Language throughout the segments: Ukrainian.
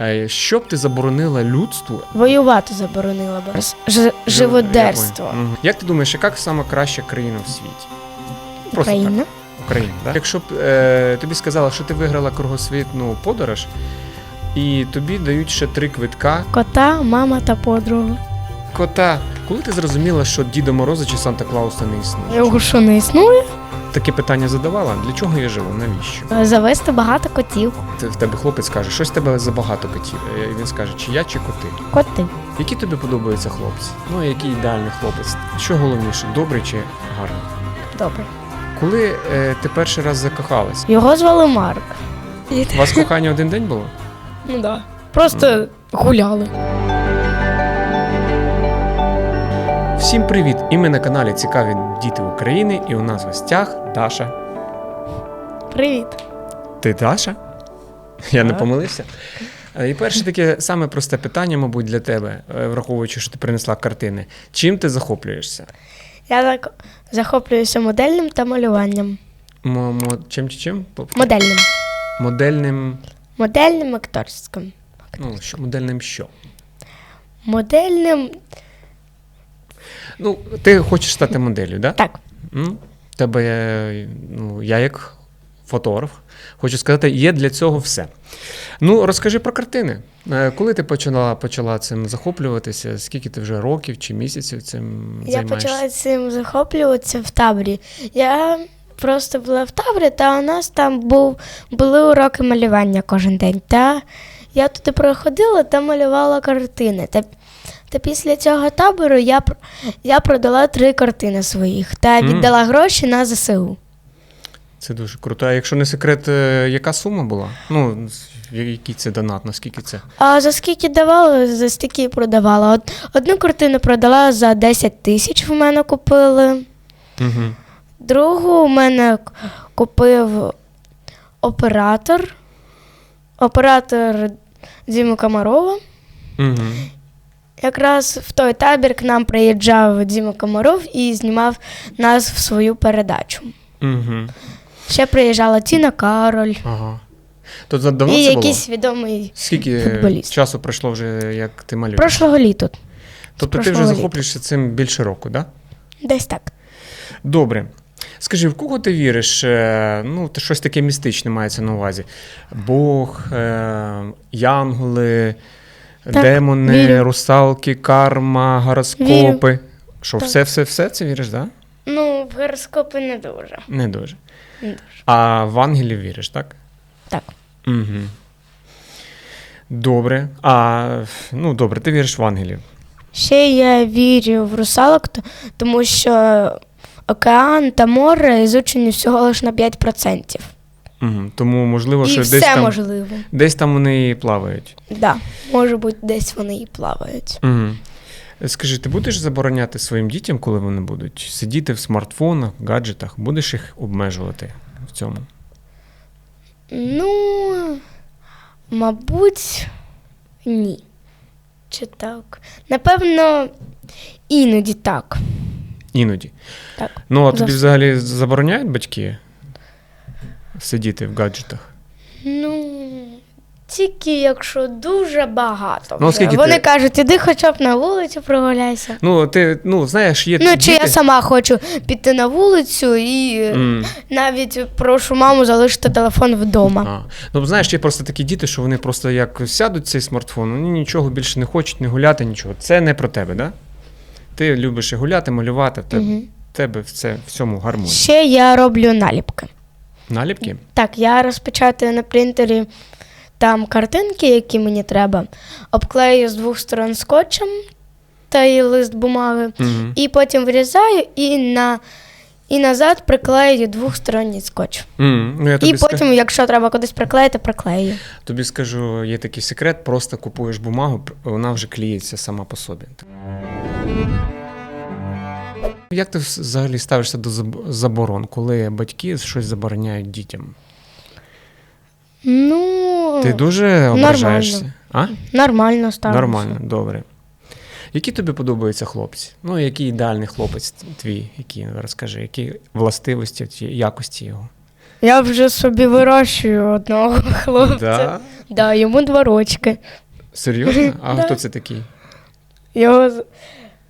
Е, Що б ти заборонила людству? Воювати заборонила б. Ж- ж- живодерство. Мгм. Як ти думаєш, яка сама краща країна в світі? Просто Україна. так. Україна. Да? Якщо б е, тобі сказали, що ти виграла кругосвітну подорож, і тобі дають ще три квитка Кота, мама та подруга. кота. Коли ти зрозуміла, що Діда Мороза чи Санта Клауса не існує? Його що не існує? Таке питання задавала. Для чого я живу? Навіщо? Завести багато котів. Ти, в тебе хлопець каже, щось в тебе забагато котів. Е, І він скаже, чи я, чи коти. Коти. Які тобі подобаються хлопці? Ну, який ідеальний хлопець? Що головніше, добрий чи гарний? Добре. Коли е, ти перший раз закохалась? Його звали Марк. У вас кохання один день було? Ну да. Просто гуляли. Всім привіт! І ми на каналі Цікаві Діти України, і у нас в гостях Даша. Привіт. Ти Даша? Я не помилився. Е, І перше таке саме просте питання, мабуть, для тебе, е, враховуючи, що ти принесла картини. Чим ти захоплюєшся? Я так захоплююся модельним та малюванням. Мо- мо- чим чи чим? Модельним. Модельним. Модельним акторським. Ну, що, модельним що? Модельним. Ну, ти хочеш стати моделлю, да? Так. М? Тебе, ну, я як фотограф, хочу сказати, є для цього все. Ну, розкажи про картини. Е, Коли ти почала, почала цим захоплюватися? Скільки ти вже років чи місяців цим Я займаєшся? почала цим захоплюватися в таборі. Я просто була в таборі, та у нас там був, були уроки малювання кожен день. Та я туди приходила та малювала картини. Та, та після цього табору я, я продала три картини своїх та віддала гроші на ЗСУ. Це дуже круто. А якщо не секрет, е, яка сума була? Ну, який це донат, наскільки це? А за скільки давала, за стільки продавала. Од- Одну картину продала за 10 тисяч в мене купили. Угу. Другу у мене купив оператор. Оператор Діма Комарова. Угу. Якраз в той табір к нам приїжджав Діма Комаров і знімав нас в свою передачу. Угу. Ще приїжджала Тіна Кароль Ага. То за- давно і це якийсь було? відомий Скільки футболіст. часу пройшло вже, як ти малюєш? прошлого літа. тобто ти вже прошлого літа. захоплюєшся цим більше року, так? Да? Десь так. Добре. Скажи, в кого ти віриш? Е, Ну, ти щось таке містичне мається на увазі. Бог, е, янголи, Так, демони, вірю. русалки, карма, гороскопи. Що, Так. все, все, все це віриш, так? Да? Ну, в гороскопи не дуже. Не дуже. Не дуже. А в ангелів віриш, так? Так. Угу. Добре. А, ну, добре, ти віриш в ангелів. Ще я вірю в русалок, тому що океан та море ізучені всього лише на 5%. Угу. Тому, можливо, І що все десь там, можливо. десь там вони і плавають. Да, може бути, десь вони і плавають. Угу. Скажи, ти будеш забороняти своїм дітям, коли вони будуть сидіти в смартфонах, гаджетах, будеш їх обмежувати в цьому? Ну, мабуть, ні. Чи так? Напевно, іноді так. Іноді. Так. Ну, а тобі Завжди. взагалі забороняють батьки сидіти в гаджетах? Ну, тільки якщо дуже багато. Ну, вже. Вони ти- кажуть, іди хоча б на вулицю прогуляйся. Ну, ти, ну, знаєш, є Ну, діти... чи я сама хочу піти на вулицю і М. навіть прошу маму залишити телефон вдома. А. Ну, знаєш, є просто такі діти, що вони просто як сядуть цей смартфон, вони нічого більше не хочуть, не гуляти, нічого. Це не про тебе, да? Ти любиш і гуляти, малювати, в тебе, Мгм. в тебе все в цьому гармонія. Ще я роблю наліпки. Наліпки? Так, я розпечатаю на принтері там картинки, які мені треба, обклею з двох сторон скотчем та й лист бумаги, Угу. і потім вирізаю і на. І назад приклею двохсторонній скотч. Mm, ну, я тобі, І потім, якщо треба кудись приклеїти, приклею. тобі скажу, є такий секрет, просто купуєш бумагу, вона вже клеїться сама по собі. Як ти взагалі ставишся до заборон, коли батьки щось забороняють дітям? Ну, Ти дуже ображаєшся? А? нормально ставлюся. Нормально, добре. Які тобі подобаються хлопці? Ну, який ідеальний хлопець твій, який, розкажи, які властивості, якості його? Я вже собі вирощую одного хлопця. Да? Да, йому два рочки. Серйозно? А Да. хто це такий? Його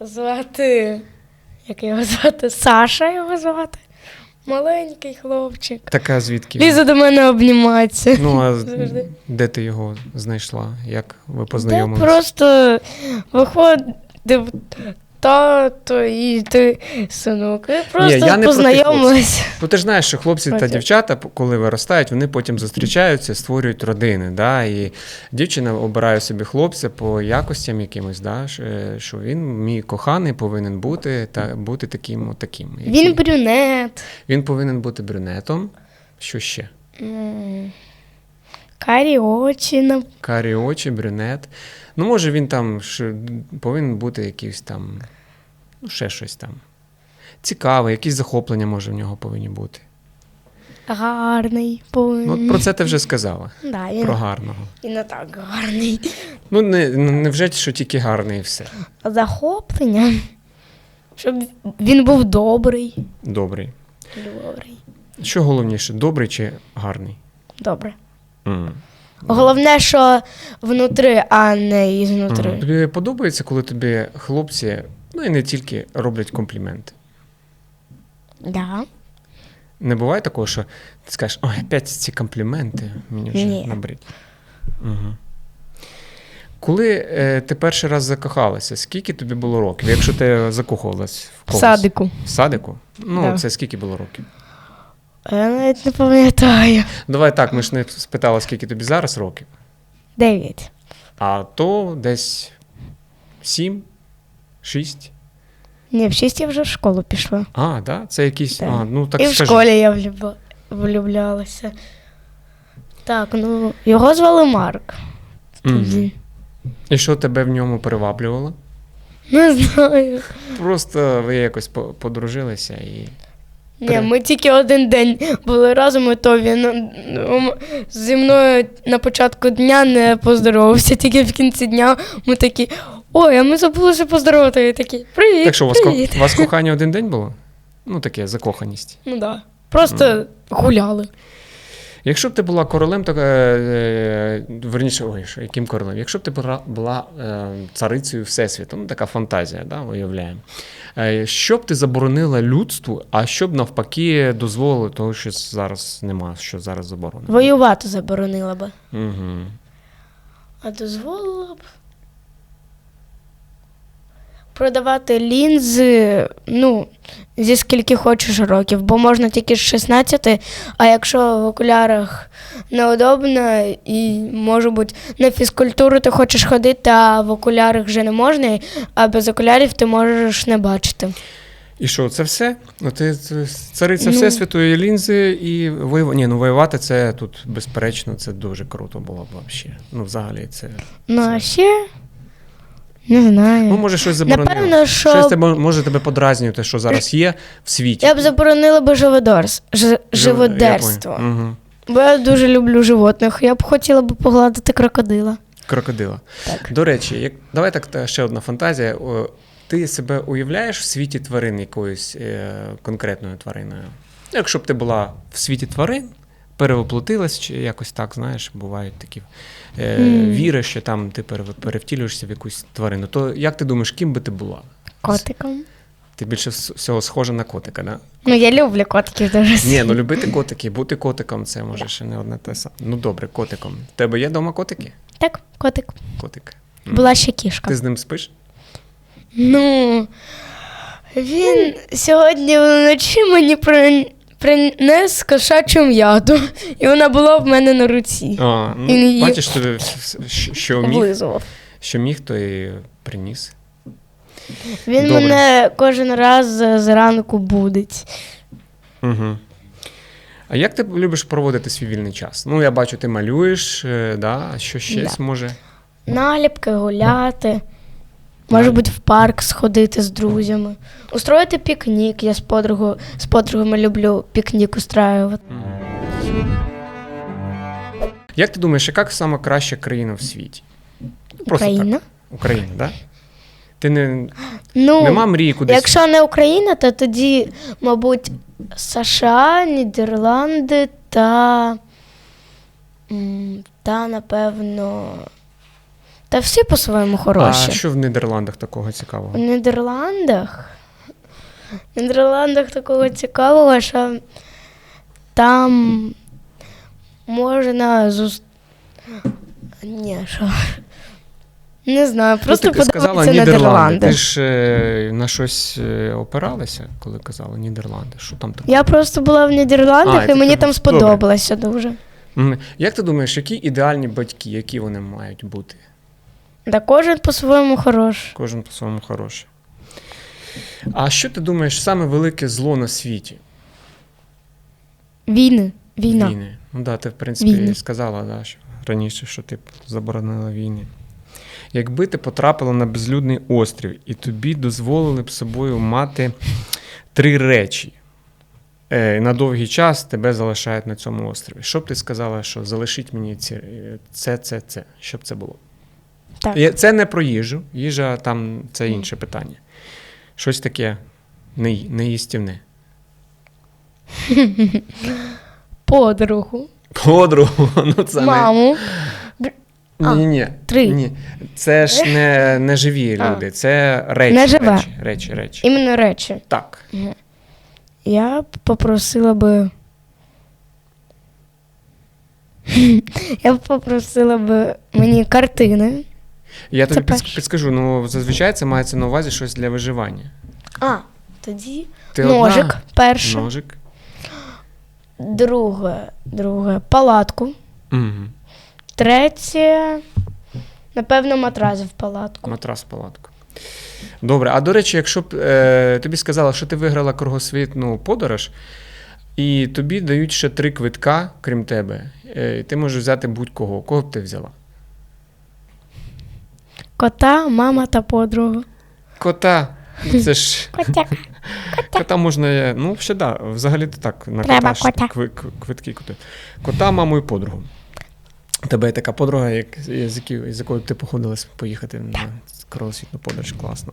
звати. Як його звати? Саша його звати. Маленький хлопчик. Така звідки? Лізе до мене обнімається. Ну, а Завжди. де ти його знайшла? Як ви познайомилися? просто виходив тато і ти синок. І просто я не познайомилися. Ну, ти ж знаєш, що хлопці та Проти. дівчата, коли виростають, вони потім зустрічаються, створюють родини. Да? І дівчина обирає собі хлопця по якостям якимось, да? що- е, він, мій коханий, повинен бути та бути таким, от таким. Він брюнет. він повинен бути брюнетом. Що ще? Карі очі. Карі очі, брюнет. Ну, може, він там повинен бути якийсь там, ну, ще щось там. Цікавий, якісь захоплення, може, в нього повинні бути. Гарний. Ну, повинен. от про це ти вже сказала. Да, він, Про гарного. він не так гарний. Ну, не, ну, не вже, що тільки гарний і все. Захоплення. Щоб він був добрий. Добрий. Добрий. Що головніше, добрий чи гарний? Добре. Mm. Головне, що внутри, а не ізнутри. Тобі подобається, коли тобі хлопці, ну і не тільки роблять компліменти. Да. Не буває такого, що ти скажеш, ой, опять ці компліменти мені вже Ні. набридли. Угу. Коли е, ти перший раз закохалася, скільки тобі було років, якщо ти закохувалась в В когось? садику. В садику? Ну, Да. це скільки було років? Я навіть не пам'ятаю. Давай так, ми ж не спитали, скільки тобі зараз років, Дев'ять. а то десь сім, шість. Ні, в шість я вже в школу пішла. А, да? Це якісь. Так. А, ну так І в скажи. школі я влюблялася. Так, ну його звали Марк. Мгм. Тоді. І що тебе в ньому приваблювало? Не знаю. Просто ви якось по- подружилися і. Ні, ми тільки один день були разом, і то він зі мною на початку дня не поздоровався, тільки в кінці дня ми такі. Ой, а ми забулися поздоровити. І такі, привіт. Так що, у вас, ко- у вас кохання один день було? Ну, таке, закоханість. Ну да. Просто гуляли. Якщо б ти була королем, то е, е, верніше, ой, яким королем? Якщо б ти була, була е, царицею Всесвіту, ну така фантазія, да, уявляємо. Що б ти заборонила людству, а що б навпаки дозволило того, що зараз нема, що зараз заборонено? Воювати заборонила би. Угу. А дозволила б. Продавати лінзи, ну, зі скільки хочеш років, бо можна тільки з 16, а якщо в окулярах неудобно і, може бути, на фізкультуру ти хочеш ходити, а в окулярах вже не можна, а без окулярів ти можеш не бачити. І що, це все? Ну, ти цариця Ну. Всесвіту і лінзи, і воювати. Ні, ну воювати це тут безперечно, це дуже круто було б взагалі. Ну, взагалі, це. Ну, а ще не знаю. Ну, може, щось заборонило. Напевно, що Щось тебе, може тебе подразнювати, що зараз є в світі. я б заборонила би живодорс, ж, живодерство. я понял. Бо я дуже люблю животних. Я б хотіла б погладити крокодила. Крокодила. Так. До речі, як... давай так та ще одна фантазія. О, Ти себе уявляєш в світі тварин якоюсь е, конкретною твариною? Якщо б ти була в світі тварин, перевоплотилась чи якось так, знаєш, бувають такі е, Мгм. віри, що там ти перевтілюєшся в якусь тварину. То як ти думаєш, ким би ти була? Котиком. Ти більше всього схожа на котика, да? Ну, я люблю котиків дуже Ні, ну любити котики, бути котиком це може ще не одне те саме. Ну добре, котиком. В тебе є вдома котики? Так, котик. Котик. Була ще кішка. Ти з ним спиш? Ну, він сьогодні вночі мені при- приніс кошачу м'яту, і вона була в мене на руці. А, ну, Він її- бачиш, вс- що міг, Облизував. що міг, то і приніс. Він Добре. мене кожен раз зранку будить. Угу. А як ти любиш проводити свій вільний час? Ну, я бачу, ти малюєш, е, да? а що ще Да. може? Наліпки, гуляти. Може бути, в парк сходити з друзями. Устроїти пікнік. Я з подругою, з подругами люблю пікнік устраювати. Як ти думаєш, яка сама краща країна в світі? Ну, Просто Україна. Так. Україна, так? Да? Ти не, Ну, нема мрії кудись. якщо не Україна, то тоді, мабуть, США, Нідерланди та. Та, напевно. Та всі по-своєму хороші. А що в Нідерландах такого цікавого? Нідерландах. В Нідерландах такого цікавого, що там можна зус... Ні, що. Не знаю, просто ну, ти сказала подивитися Нідерланди. Ти ж е, на щось е, опиралася, коли казала Нідерланди. Що там таке? Я просто була в Нідерландах, і і мені ти там сподобалося дуже. Як ти думаєш, які ідеальні батьки, які вони мають бути? Та кожен по-своєму хорош. Кожен по-своєму хороший. А що ти думаєш саме велике зло на світі? Війни. Війна. Війни. Ну да, ти, в принципі, Війни. сказала да, що раніше, що ти заборонила війни. Якби ти потрапила на безлюдний острів і тобі дозволили б собою мати три речі. е, На довгий час тебе залишають на цьому острові. Що б ти сказала, що залишіть мені ці, е, це, це, це. Що б це було? Так. Це не про їжу. Їжа там це інше питання. Щось таке неїстівне. Подругу. Подругу, ну це. Маму. А, Ні, ні, три. ні. Це ж не, не живі А. люди, це речі. Не живе. Речі, речі, речі. Іменно речі. Так. Я попросила би. Я попросила би мені картини. Я тобі Це перше. підскажу, ну зазвичай це мається на увазі щось для виживання. А, тоді Ти ножик одна? перше. Ножик. Друге, друге палатку. Угу. Третє, напевно, матрас в палатку. Матрас в палатку. Добре, а до речі, якщо б е, тобі сказали, що ти виграла кругосвітну подорож, і тобі дають ще три квитка, крім тебе, е, ти можеш взяти будь-кого. Кого б ти взяла? Кота, мама та подруга. Кота. Це ж Котя. кота можна. Ну, ще да, взагалі то так. На Треба кота кота. кви- кви- квитки купити. Кота, маму і подругу. У тебе є така подруга, як, з, якою, з якою ти походилась поїхати на кругосвітну подорож. Класно.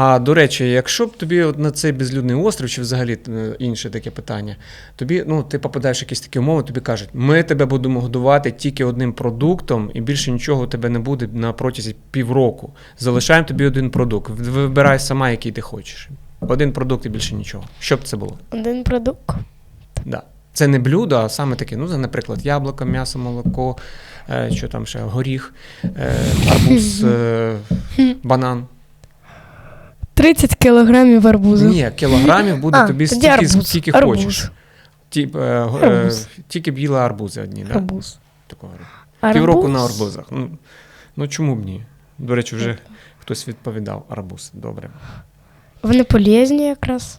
А до речі, якщо б тобі от на цей безлюдний острів, чи взагалі е, інше таке питання, тобі, ну, ти попадаєш в якісь такі умови, тобі кажуть, ми тебе будемо годувати тільки одним продуктом, і більше нічого у тебе не буде на протязі півроку. Залишаємо тобі один продукт. Вибирай сама, який ти хочеш. Один продукт і більше нічого. Що б це було? Один продукт. Да. Це не блюдо, а саме таке, ну, наприклад, яблуко, м'ясо, молоко, е, що там ще, горіх, е, арбуз, банан. 30 кілограмів арбузу. Ні, кілограмів буде А, тобі тоді стільки, арбуз. скільки Арбуз. хочеш. Ті, е, е, Арбуз. тільки б їла арбузи одні, да? Арбуз. Такого. Півроку на арбузах. Ну, ну чому б ні? До речі, вже хтось відповідав арбуз. Добре. Вони полезні якраз.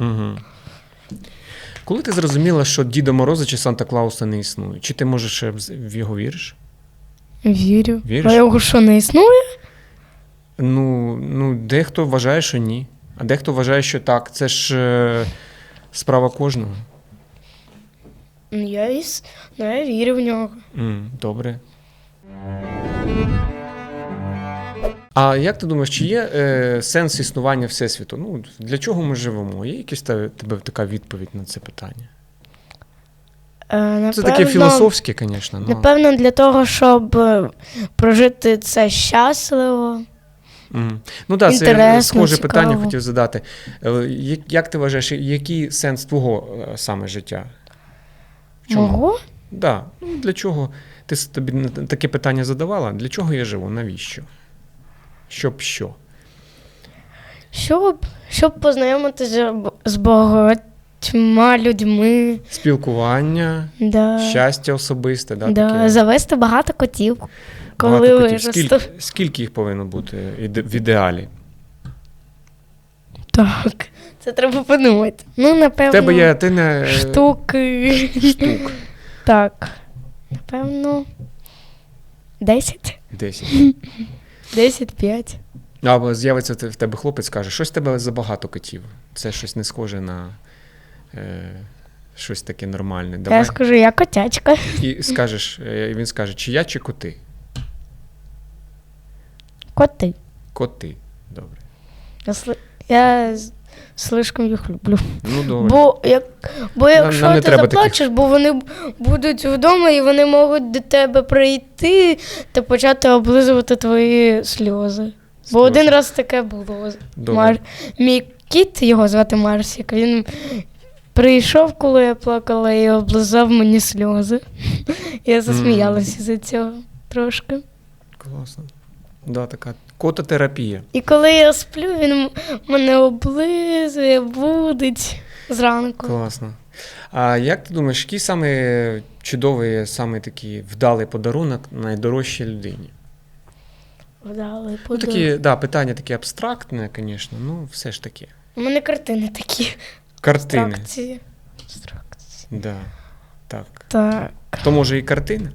Угу. Коли ти зрозуміла, що Діда Мороза чи Санта Клауса не існує? Чи ти можеш ще в в його віриш? Вірю. Віриш? А його що не існує? Ну, ну, дехто вважає, що ні. А дехто вважає, що так. Це ж е, справа кожного. Ну, я, іс... ну, я вірю в нього. М, добре. А як ти думаєш, чи є е, сенс існування Всесвіту? Ну, для чого ми живемо? Є якась та- тебе така відповідь на це питання? Е, Це таке філософське, звісно. Ну, Напевно, для того, щоб е, прожити це щасливо. Ну да, це схоже цікаво. питання хотів задати. Е, як- ти вважаєш, який сенс твого е, саме життя? Чому? Мого? Да. Ну, для чого? Ти тобі таке питання задавала? Для чого я живу? Навіщо? Щоб що? Щоб, щоб познайомитися з багатьма людьми. Спілкування, Да. щастя особисте, да, да. таке. Завести багато котів. Коли виросту. Скільки, скільки їх повинно бути в ідеалі? Так. Це треба подумати. Ну, напевно, тебе є ти не штуки. штук Так. Напевно. 10? 10. 10-5. Або з'явиться в тебе хлопець каже, щось в тебе забагато котів. Це щось не схоже на е, щось таке нормальне. Я скажу, я котячка. І скажеш, е, він скаже, чи я, чи коти? Коти. Коти. Добре. Я, я з- слишком їх люблю. Ну, добре. Бо, як, бо якщо нам не ти треба заплачеш, бо вони б- будуть вдома і вони можуть до тебе прийти та почати облизувати твої сльози. Бо Сльози. один раз таке було. Добре. Мар... Мій кіт, його звати Марсік, він прийшов, коли я плакала, і облизав мені сльози. Я засміялася за цього трошки. Класно. Да, така кототерапія. І коли я сплю, він мене облизує, будить зранку. Класно. А як ти думаєш, який саме чудовий, саме такий вдалий подарунок найдорожчій людині? Вдалий Ну, подарунок. такі, да, питання такі абстрактне, звісно, ну все ж таки. У мене картини такі. Картини. Абстракції. Абстракції. Да. Так. Так. То може і картина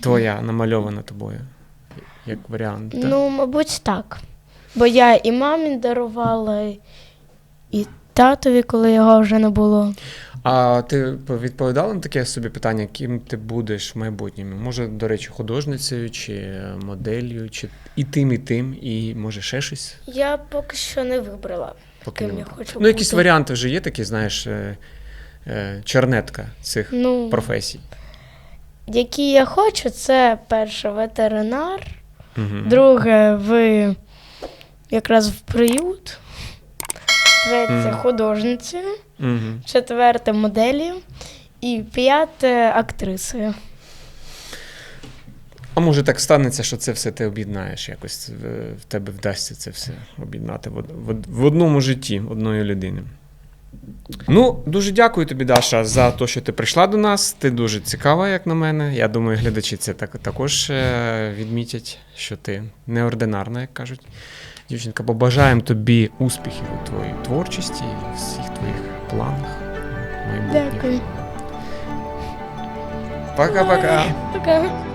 твоя намальована тобою, як варіант. Ну, мабуть, так. Бо я і мамі дарувала, і татові, коли його вже не було. А ти відповідала на таке собі питання, ким ти будеш в майбутньому? Може, до речі, художницею чи моделлю, чи і тим, і тим, і може ще щось? Я поки що не вибрала. Поки Ким не я вибрала. хочу Ну, якісь варіанти вже є такі, знаєш, е, е, чернетка цих Ну, професій. які я хочу, це перше ветеринар, Угу. друге в якраз в приют, третє Мгм. художницею, Угу. четверте моделі і п'яте актрисою. А може так станеться, що це все ти об'єднаєш якось. в- В тебе вдасться це все об'єднати в, од- в, од- в одному житті одної людини. Ну, дуже дякую тобі, Даша, за те, що ти прийшла до нас. Ти дуже цікава, як на мене. Я думаю, глядачі це так, також е, відмітять, що ти неординарна, як кажуть. Дівчинка, побажаємо тобі успіхів у твоїй творчості і всіх твоїх планах майбутніх. Дякую. Пока-пока. Пока.